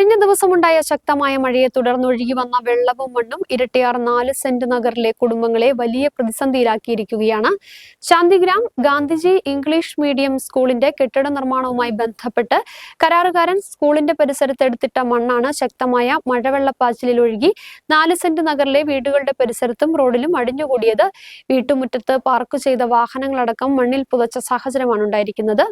കഴിഞ്ഞ ദിവസമുണ്ടായ ശക്തമായ മഴയെ തുടർന്ന് ഒഴുകി വന്ന വെള്ളവും മണ്ണും ഇരട്ടിയാർ നാല് സെന്റ് നഗറിലെ കുടുംബങ്ങളെ വലിയ പ്രതിസന്ധിയിലാക്കിയിരിക്കുകയാണ്. ശാന്തിഗ്രാം ഗാന്ധിജി ഇംഗ്ലീഷ് മീഡിയം സ്കൂളിന്റെ കെട്ടിട നിർമ്മാണവുമായി ബന്ധപ്പെട്ട് കരാറുകാരൻ സ്കൂളിന്റെ പരിസരത്ത് എടുത്തിട്ട മണ്ണാണ് ശക്തമായ മഴവെള്ളപ്പാച്ചിലിൽ ഒഴുകി നാല് സെന്റ് നഗറിലെ വീടുകളുടെ പരിസരത്തും റോഡിലും അടിഞ്ഞുകൂടിയത്. വീട്ടുമുറ്റത്ത് പാർക്ക് ചെയ്ത വാഹനങ്ങളടക്കം മണ്ണിൽ പുതച്ച സാഹചര്യമാണ് ഉണ്ടായിരിക്കുന്നത്.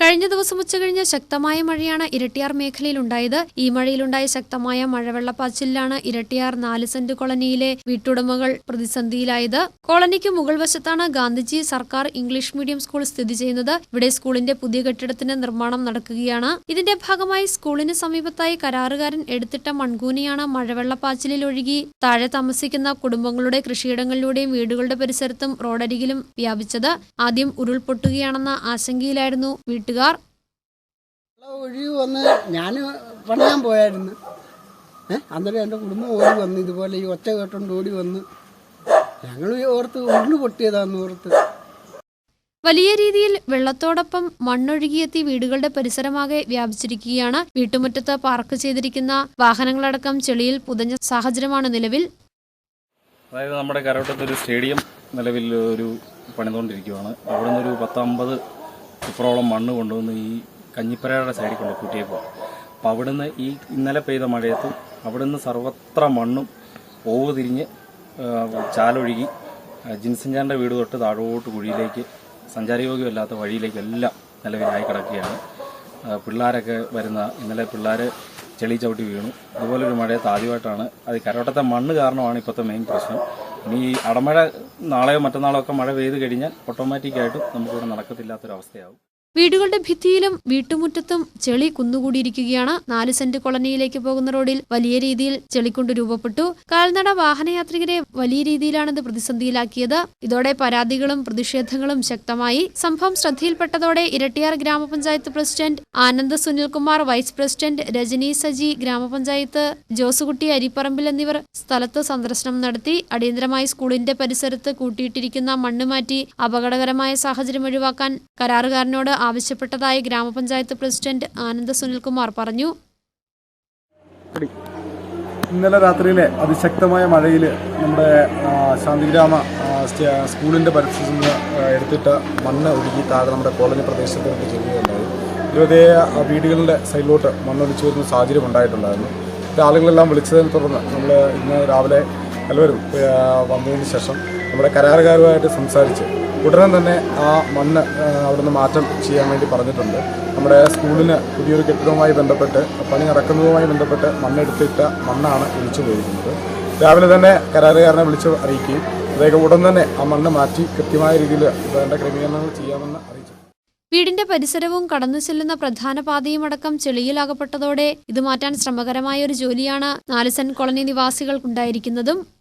കഴിഞ്ഞ ദിവസം ഉച്ചകഴിഞ്ഞ് ശക്തമായ മഴയാണ് ഇരട്ടിയാർ മേഖലയിൽ ഉണ്ടായത് ഈ മഴയിലുണ്ടായ ശക്തമായ മഴവെള്ളപ്പാച്ചിലാണ് ഇരട്ടിയാർ നാല് സെന്റ് കോളനിയിലെ വീട്ടുടമകൾ പ്രതിസന്ധിയിലായത്. കോളനിക്ക് മുകൾ വശത്താണ് ഗാന്ധിജി സർക്കാർ ഇംഗ്ലീഷ് മീഡിയം സ്കൂൾ സ്ഥിതി ചെയ്യുന്നത്. ഇവിടെ സ്കൂളിന്റെ പുതിയ കെട്ടിടത്തിന്റെ നിർമ്മാണം നടക്കുകയാണ്. ഇതിന്റെ ഭാഗമായി സ്കൂളിന് സമീപത്തായി കരാറുകാരൻ എടുത്തിട്ട മൺകൂനിയാണ് മഴവെള്ളപ്പാച്ചിലിൽ ഒഴുകി. താഴെ താമസിക്കുന്ന കുടുംബങ്ങളുടെ കൃഷിയിടങ്ങളിലൂടെയും വീടുകളുടെ പരിസരത്തും റോഡരികിലും വ്യാപിച്ചത്. ആദ്യം ഉരുൾപൊട്ടുകയാണെന്ന ആശങ്കയിലായിരുന്നു വീട്ടുകാർ വെള്ളം ഒഴിവ് വന്ന് ഞാൻ പണിയാൻ പോയായിരുന്നു. ഏഹ് അന്നേരം എന്റെ കുടുംബം ഓടി വന്ന് ഇതുപോലെ ഈ ഒറ്റ കേട്ടോണ്ട് ഓടി വന്ന് ഞങ്ങൾ ഓർത്ത് ഉരുൾ പൊട്ടിയതാന്ന് ഓർത്ത്. വലിയ രീതിയിൽ വെള്ളത്തോടൊപ്പം മണ്ണൊഴുകിയെത്തി വീടുകളുടെ പരിസരമാകെ വ്യാപിച്ചിരിക്കുകയാണ്. വീട്ടുമുറ്റത്ത് പാർക്ക് ചെയ്തിരിക്കുന്ന വാഹനങ്ങളടക്കം ചെളിയിൽ പുതഞ്ഞ സാഹചര്യമാണ് നിലവിൽ. അതായത് നമ്മുടെ കരോട്ടത്തൊരു സ്റ്റേഡിയം നിലവിൽ ഒരു പണിതുകൊണ്ടിരിക്കുകയാണ് അവിടെ നിന്നൊരു പത്തമ്പത് ഇപ്പറോളം മണ്ണ് കൊണ്ടുവന്ന് ഈ കഞ്ഞിപ്പരയുടെ സൈഡിൽ കൊണ്ട് കൂട്ടിയേക്കുക അപ്പോൾ അവിടുന്ന് ഈ ഇന്നലെ പെയ്ത മഴയത്ത് അവിടുന്ന് സർവത്ര മണ്ണും ഓവ് തിരിഞ്ഞ് ചാലൊഴുകി ജിൻസഞ്ചാന്റെ വീട് തൊട്ട് താഴോട്ട് കുഴിയിലേക്ക് സഞ്ചാരയോഗ്യമല്ലാത്ത വഴിയിലേക്കെല്ലാം നിലവിലായി കിടക്കുകയാണ്. പിള്ളേരൊക്കെ വരുന്ന ഇന്നലെ പിള്ളേർ ചെളി ചവിട്ടി വീണു. അതുപോലൊരു മഴയത്ത് ആദ്യമായിട്ടാണ് അത് കരോട്ടത്തെ മണ്ണ് കാരണമാണ് ഇപ്പോഴത്തെ മെയിൻ പ്രശ്നം. ഇനി അടമഴ നാളെയോ മറ്റന്നാളോ ഒക്കെ മഴ പെയ്ത് കഴിഞ്ഞാൽ ഓട്ടോമാറ്റിക്കായിട്ടും നമുക്കിവിടെ നടക്കത്തില്ലാത്തൊരവസ്ഥയാവും. വീടുകളുടെ ഭിത്തിയിലും വീട്ടുമുറ്റത്തും ചെളി കുന്നുകൂടിയിരിക്കുകയാണ്. നാല് സെന്റ് കോളനിയിലേക്ക് പോകുന്ന റോഡിൽ വലിയ രീതിയിൽ ചെളിക്കൊണ്ട് രൂപപ്പെട്ടു. കാൽനട വാഹനയാത്രികരെ വലിയ രീതിയിലാണ് ഇത് പ്രതിസന്ധിയിലാക്കിയത്. ഇതോടെ പരാതികളും പ്രതിഷേധങ്ങളും ശക്തമായി. സംഭവം ശ്രദ്ധയിൽപ്പെട്ടതോടെ ഇരട്ടിയാർ ഗ്രാമപഞ്ചായത്ത് president Anand Sunilkumar vice president Rajani Saji ഗ്രാമപഞ്ചായത്ത് ജോസുകുട്ടി അരിപ്പറമ്പിൽ എന്നിവർ സ്ഥലത്ത് സന്ദർശനം നടത്തി. അടിയന്തരമായി സ്കൂളിന്റെ പരിസരത്ത് കൂട്ടിയിട്ടിരിക്കുന്ന മണ്ണ് മാറ്റി അപകടകരമായ സാഹചര്യം ഒഴിവാക്കാൻ കരാറുകാരനോട് ആവശ്യപ്പെട്ടതായി ഗ്രാമപഞ്ചായത്ത് പ്രസിഡന്റ് ആനന്ദ സുനിൽകുമാർ പറഞ്ഞു. ഇന്നലെ രാത്രിയിലെ അതിശക്തമായ മഴയിൽ നമ്മുടെ ശാന്തിഗ്രാമ സ്കൂളിന്റെ പരിസരത്ത് നിന്ന് എടുത്തിട്ട് മണ്ണ് ഒഴുകി താഴെ നമ്മുടെ കോളനി പ്രദേശത്തേക്ക് ചെല്ലുകയുണ്ടായി. ഇരുപതേ വീടുകളുടെ സൈഡിലോട്ട് മണ്ണൊലിച്ചു വരുന്ന സാഹചര്യം ഉണ്ടായിട്ടുണ്ടായിരുന്നു. ആളുകളെല്ലാം വിളിച്ചതിനെ തുടർന്ന് നമ്മൾ ഇന്ന് രാവിലെ എല്ലാവരും വന്നതിന് ശേഷം നമ്മുടെ കരാറുകാരുമായിട്ട് സംസാരിച്ച് ഉടനെ തന്നെ ആ മണ്ണ് അവിടുന്ന് മാറ്റം ചെയ്യാൻ വേണ്ടി പറഞ്ഞിട്ടുണ്ട്. നമ്മുടെ സ്കൂളിന് പുതിയൊരു കെട്ടിടവുമായി ബന്ധപ്പെട്ട് പണി നടക്കുന്നതുമായി ബന്ധപ്പെട്ട് മണ്ണെടുത്തിട്ട മണ്ണാണ് ഒലിച്ചു പോയിരിക്കുന്നത്. രാവിലെ തന്നെ കരാറുകാരനെ വിളിച്ച് അറിയിക്കുകയും അദ്ദേഹം ഉടൻ തന്നെ ആ മണ്ണ് മാറ്റി കൃത്യമായ രീതിയിൽ വേണ്ട ക്രമീകരണങ്ങൾ ചെയ്യാമെന്ന് അറിയിച്ചു. വീടിന്റെ പരിസരവും കടന്നു ചെല്ലുന്ന പ്രധാന പാതയും അടക്കം ചെളിയിലാകപ്പെട്ടതോടെ ഇത് മാറ്റാൻ ശ്രമകരമായ ഒരു ജോലിയാണ് നാലുസൻ കോളനി നിവാസികൾക്കുണ്ടായിരിക്കുന്നതും.